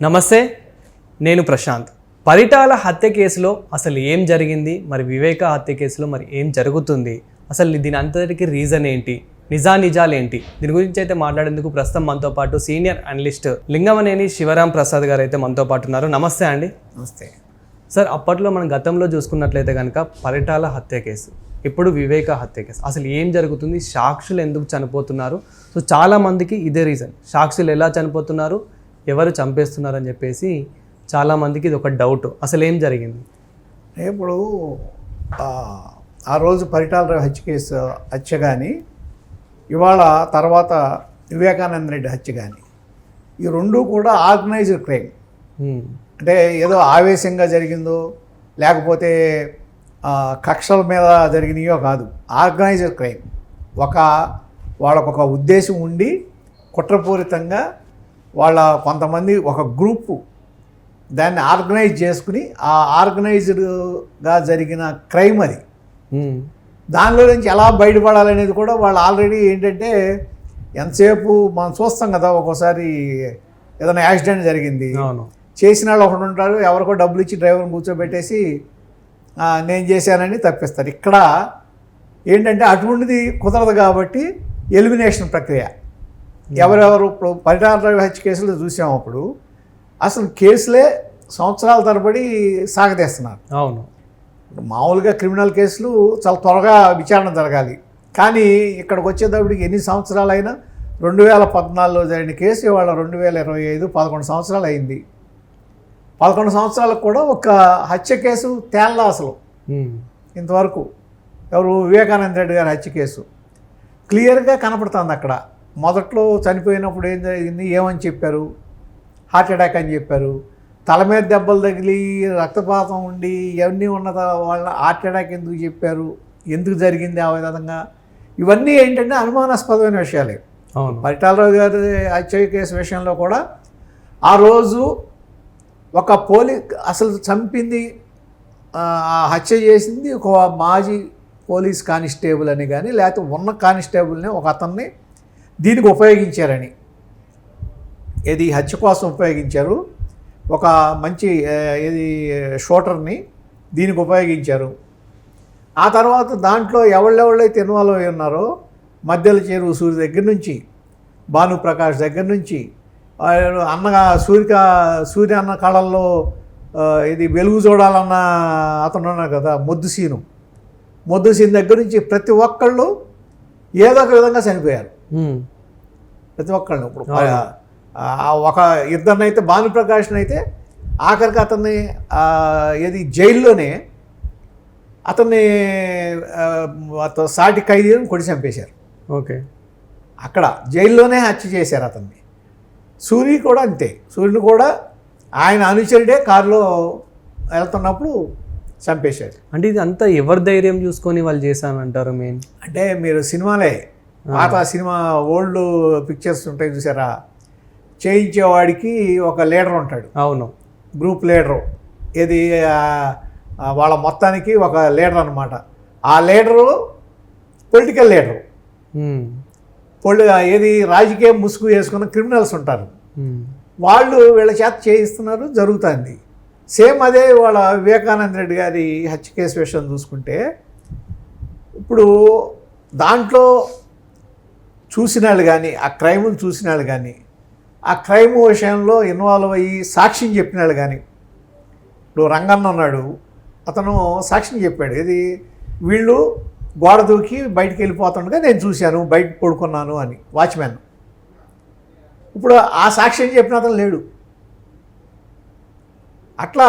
నమస్తే నేను ప్రశాంత్. పరిటాల హత్య కేసులో అసలు ఏం జరిగింది? మరి వివేక హత్య కేసులో మరి ఏం జరుగుతుంది? అసలు దీని అంతటికి రీజన్ ఏంటి? నిజా నిజాలు ఏంటి దీని గురించి అయితే మాట్లాడేందుకు ప్రస్తుతం మనతో పాటు సీనియర్ అనలిస్ట్ లింగమనేని శివరాం ప్రసాద్ గారు అయితే మనతో పాటు ఉన్నారు. నమస్తే అండి. నమస్తే. సార్ అప్పట్లో మనం గతంలో చూసుకున్నట్లయితే కనుక పరిటాల హత్య కేసు ఇప్పుడు వివేక హత్య కేసు అసలు ఏం జరుగుతుంది? సాక్షులు ఎందుకు చనిపోతున్నారు? సో చాలా మందికి ఇదే రీజన్ సాక్షులు ఎలా చనిపోతున్నారు? ఎవరు చంపేస్తున్నారు అని చెప్పేసి చాలా మందికి ఇది ఒక డౌట్ అసలు ఏం జరిగింది? ఇప్పుడు ఆ, రోజు పరిటాల హత్య కేసు హత్య కానీ ఇవాళ తర్వాత వివేకానంద రెడ్డి హత్య కానీ ఈ రెండు కూడా ఆర్గనైజ్డ్ క్రైమ్. అంటే ఏదో ఆవేశంగా జరిగిందో లేకపోతే కక్షల మీద జరిగినాయో కాదు. Organized crime. ఒక వాళ్ళకు ఒక ఉద్దేశం ఉండి కుట్రపూరితంగా వాళ్ళ కొంతమంది ఒక గ్రూపు దాన్ని ఆర్గనైజ్ చేసుకుని ఆ ఆర్గనైజ్డ్గా జరిగిన క్రైమ్ అది. దానిలో నుంచి ఎలా బయటపడాలనేది కూడా వాళ్ళు ఆల్రెడీ ఏంటంటే ఎంతసేపు మనం చూస్తాం కదా ఒక్కోసారి ఏదైనా యాక్సిడెంట్ జరిగింది. చేసిన వాళ్ళు ఒకడు ఉంటారు ఎవరికో డబ్బులు ఇచ్చి డ్రైవర్ని కూర్చోబెట్టేసి "ఆ, నేను చేశానని తప్పిస్తారు. ఇక్కడ ఏంటంటే అటువంటిది కుదరదు కాబట్టి ఎలిమినేషన్ ప్రక్రియ. ఎవరెవరు ఇప్పుడు పరిటాల హత్య కేసులు చూసాం అప్పుడు. అసలు కేసులే సంవత్సరాల తరబడి సాగతీస్తున్నారు. అవును. మామూలుగా క్రిమినల్ కేసులు చాలా త్వరగా విచారణ జరగాలి. కానీ ఇక్కడికి వచ్చేటప్పటికి ఎన్ని సంవత్సరాలైనా రెండు వేల పద్నాలుగులో జరిగిన కేసు ఇవాళ రెండు వేల ఇరవై ఐదు పదకొండు సంవత్సరాలు అయింది. పదకొండు సంవత్సరాలకు కూడా ఒక హత్య కేసు తేల్లా అసలు. ఇంతవరకు ఎవరు వివేకానంద రెడ్డి గారి హత్య కేసు. క్లియర్గా కనపడుతుంది అక్కడ. మొదట్లో చనిపోయినప్పుడు ఏం జరిగింది? ఏమని చెప్పారు? హార్ట్ అటాక్ అని చెప్పారు. తల మీద దెబ్బలు తగిలి రక్తపాతం ఉండి ఇవన్నీ ఉన్న వాళ్ళ హార్ట్ అటాక్ ఎందుకు చెప్పారు? ఎందుకు జరిగింది ఆ విధంగా? ఇవన్నీ ఏంటంటే అనుమానాస్పదమైన విషయాలే. అవును. పరిటాలరావు గారి హత్య కేసు విషయంలో కూడా ఆ రోజు ఒక పోలీ అసలు చంపింది హత్య చేసింది ఒక మాజీ పోలీస్ కానిస్టేబుల్ అని కానీ లేకపోతే ఉన్న కానిస్టేబుల్ని ఒక అతన్ని దీనికి ఉపయోగించారని. ఇది హత్య కోసం ఉపయోగించారు? ఒక మంచి ఏది ఇది షూటర్ని దీనికి ఉపయోగించారు. ఆ తర్వాత దాంట్లో ఎవళ్ళెవళ్ళైతే ఇన్వాల్వ్ అయి ఉన్నారో మధ్యల చేరువు సూర్య దగ్గర నుంచి భానుప్రకాష్ దగ్గర నుంచి అన్నగా సూర్య సూర్య అన్న కళల్లో ఇది వెలుగు చూడాలన్న అతను ఉన్నాడు కదా మొద్దు సీను. మొద్దు సీన్ దగ్గర నుంచి ప్రతి ఒక్కళ్ళు ఏదో ఒక విధంగా చనిపోయారు. ప్రతి ఒక్కళ్ళు ఇప్పుడు. ఒక ఇద్దరినైతే భానుప్రకాష్ని అయితే ఆఖరికి అతన్ని ఏది జైల్లోనే అతన్ని సాటి ఖైదీలను కొడి చంపేశారు. ఓకే. అక్కడ జైల్లోనే హత్య చేశారు అతన్ని. సూర్య కూడా అంతే. సూర్యుని కూడా ఆయన అనుచరుడే కారులో వెళ్తున్నప్పుడు చంపేశారు. అంటే ఇది అంతా ఎవరి ధైర్యం చూసుకొని వాళ్ళు చేశానంటారు మెయిన్ అంటే మీరు సినిమాలే పాత సినిమా ఓల్డ్ పిక్చర్స్ ఉంటాయి చూసారా? చేయించేవాడికి ఒక లీడర్ ఉంటాడు. అవును. Group leader. ఇది ఆ, వాళ్ళ మొత్తానికి ఒక లీడర్ అనమాట ఆ లీడరు పొలిటికల్ లీడరు. పొలి ఏది రాజకీయ ముసుగు వేసుకున్న క్రిమినల్స్ ఉంటారు. వాళ్ళు వీళ్ళ చేత చేయిస్తున్నారు జరుగుతుంది. సేమ్ అదే వాళ్ళ వివేకానంద రెడ్డి గారి హత్య కేసు విషయం చూసుకుంటే ఇప్పుడు దాంట్లో చూసిన వాళ్ళు కానీ ఆ క్రైమ్ను చూసిన వాళ్ళు కానీ ఆ క్రైమ్ విషయంలో ఇన్వాల్వ్ అయ్యి సాక్ష్యం చెప్పిన వాళ్ళు కానీ ఇప్పుడు రంగన్న ఉన్నాడు అతను సాక్ష్యం చెప్పాడు. ఇది వీళ్ళు గోడ దూకి బయటికి వెళ్ళిపోతుండగా నేను చూశాను బయట పడుకున్నాను అని వాచ్మెన్. ఇప్పుడు ఆ సాక్ష్యం చెప్పిన అతను లేడు. అట్లా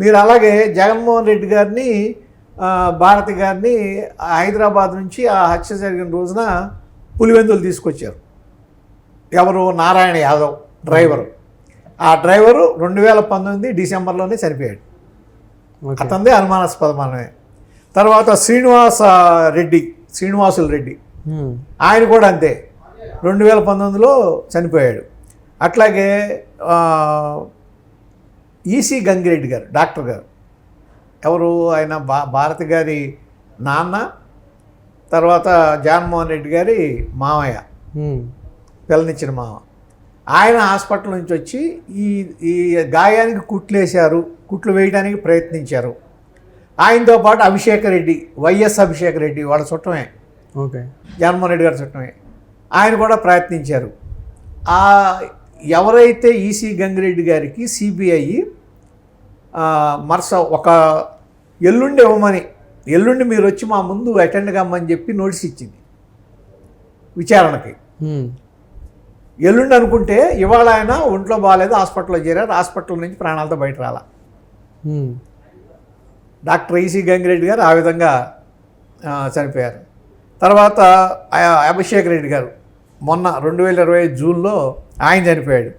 మీరు అలాగే జగన్మోహన్ రెడ్డి గారిని భారతి గారిని హైదరాబాద్ నుంచి ఆ హత్య జరిగిన రోజున పులివెందులు తీసుకొచ్చారు. ఎవరు? నారాయణ యాదవ్ డ్రైవరు. ఆ డ్రైవరు రెండు వేల పంతొమ్మిది డిసెంబర్లోనే చనిపోయాడు. అతనిదే అనుమానాస్పదమానమే తర్వాత శ్రీనివాస రెడ్డి శ్రీనివాసులు రెడ్డి. ఆయన కూడా అంతే. రెండు వేల పంతొమ్మిదిలో చనిపోయాడు. అట్లాగే ఈసీ గంగిరెడ్డి గారు డాక్టర్ గారు. ఎవరు? ఆయన భా భారతి గారి నాన్న తర్వాత జగన్మోహన్ రెడ్డి గారి మామయ్య. పిల్లనిచ్చిన మామ. ఆయన హాస్పిటల్ నుంచి వచ్చి ఈ ఈ గాయానికి కుట్లేశారు కుట్లు వేయడానికి ప్రయత్నించారు. ఆయనతో పాటు అభిషేక్ రెడ్డి వైఎస్ అభిషేక్ రెడ్డి వాళ్ళ చుట్టమే. ఓకే. జగన్మోహన్ రెడ్డి గారి చుట్టమే. ఆయన కూడా ప్రయత్నించారు. ఆ ఎవరైతే ఈసీ గంగిరెడ్డి గారికి సిబిఐ మరస ఒక ఎల్లుండి ఇవ్వమని ఎల్లుండి మీరు వచ్చి మా ముందు అటెండ్ కమ్మని చెప్పి నోటీస్ ఇచ్చింది విచారణకి. ఎల్లుండి అనుకుంటే ఇవాళ ఆయన ఒంట్లో బాగాలేదు హాస్పిటల్లో చేరారు హాస్పిటల్ నుంచి ప్రాణాలతో బయట రాల. డాక్టర్ ఈసీ గంగిరెడ్డి గారు ఆ విధంగా చనిపోయారు. తర్వాత అభిషేక్ రెడ్డి గారు మొన్న రెండు వేల ఇరవై జూన్లో ఆయన చనిపోయాడు.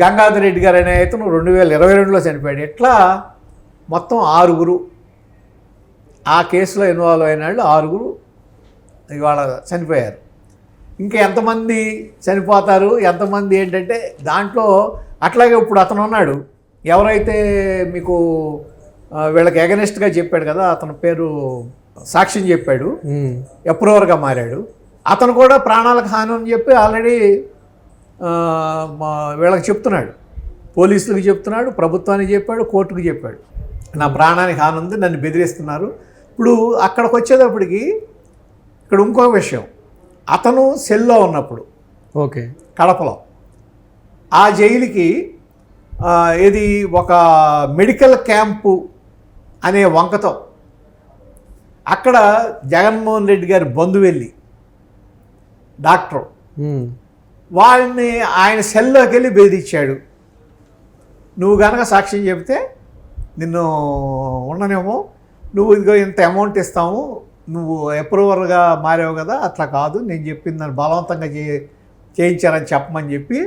గంగాధర్ రెడ్డి గారు అనే ఇతను రెండు వేల ఇరవై రెండులో చనిపోయాడు. ఎట్లా? మొత్తం ఆరుగురు ఆ కేసులో ఇన్వాల్వ్ అయిన వాళ్ళు ఆరుగురు ఇవాళ చనిపోయారు. ఇంకా ఎంతమంది చనిపోతారు? ఎంతమంది ఏంటంటే దాంట్లో అట్లాగే ఇప్పుడు అతను ఉన్నాడు. ఎవరైతే మీకు వీళ్ళకి ఎగనెస్ట్గా చెప్పాడు కదా అతని పేరు సాక్ష్యం చెప్పాడు. అప్రూవర్గా మారాడు. అతను కూడా ప్రాణాలకు హాని అని చెప్పి ఆల్రెడీ వీళ్ళకి చెప్తున్నాడు. పోలీసులకు చెప్తున్నాడు ప్రభుత్వానికి చెప్పాడు కోర్టుకు చెప్పాడు. నా ప్రాణానికి హాని ఉంది నన్ను బెదిరిస్తున్నారు. ఇప్పుడు అక్కడికి వచ్చేటప్పటికి ఇక్కడ ఇంకో విషయం. అతను సెల్లో ఉన్నప్పుడు ఓకే. కడపలో. ఆ జైలుకి ఇది ఒక మెడికల్ క్యాంపు అనే వంకతో అక్కడ జగన్మోహన్ రెడ్డి గారి బంధువెళ్ళి డాక్టర్ హ్మ్. వాళ్ళని ఆయన సెల్లోకి వెళ్ళి బెదిరించాడు. నువ్వు కనుక సాక్ష్యం చెబితే నిన్ను ఉండనేమో నువ్వు ఇదిగో ఇంత అమౌంట్ ఇస్తాము నువ్వు అప్రూవర్గా మారావు కదా అట్లా కాదు. నేను చెప్పింది నన్ను బలవంతంగా చే చేయించారని చెప్పమని చెప్పి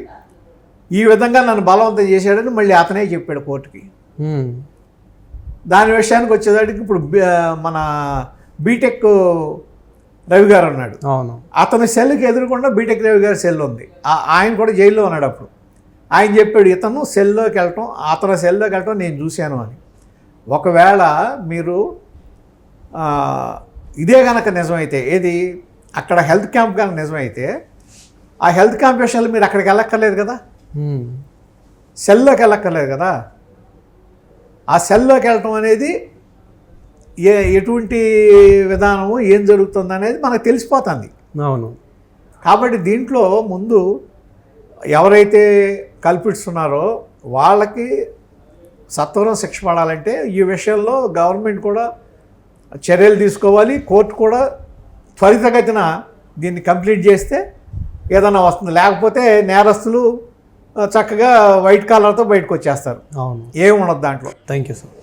ఈ విధంగా నన్ను బలవంతం చేశాడని మళ్ళీ అతనే చెప్పాడు కోర్టుకి. దాని విషయానికి వచ్చేసరికి ఇప్పుడు మన బీటెక్ రవి గారు ఉన్నాడు. అవును. అతని సెల్కి ఎదురుకుండా బీటెక్ రవి గారి సెల్ ఉంది. ఆయన కూడా జైల్లో ఉన్నాడు అప్పుడు. ఆయన చెప్పాడు ఇతను సెల్లోకి వెళ్ళటం అతని సెల్లోకి వెళ్ళటం నేను చూశాను అని. ఒకవేళ మీరు ఇదే కనుక నిజమైతే ఏది? అక్కడ హెల్త్ క్యాంప్ కనుక నిజమైతే ఆ హెల్త్ క్యాంప్ విషయాలు మీరు అక్కడికి వెళ్ళక్కర్లేదు కదా. సెల్లోకి వెళ్ళక్కర్లేదు కదా? ఆ సెల్లోకి వెళ్ళటం అనేది ఏ ఎటువంటి విధానము ఏం జరుగుతుంది అనేది మనకు తెలిసిపోతుంది. అవును. కాబట్టి దీంట్లో ముందు ఎవరైతే కల్పిస్తున్నారో వాళ్ళకి సత్వరం శిక్ష పడాలంటే ఈ విషయంలో గవర్నమెంట్ కూడా చర్యలు తీసుకోవాలి. కోర్టు కూడా త్వరితగతిన దీన్ని కంప్లీట్ చేస్తే ఏదైనా వస్తుంది. లేకపోతే నేరస్తులు చక్కగా వైట్ కాలర్తో బయటకు వచ్చేస్తారు. అవును. ఏమి ఉండదు దాంట్లో. Thank you sir.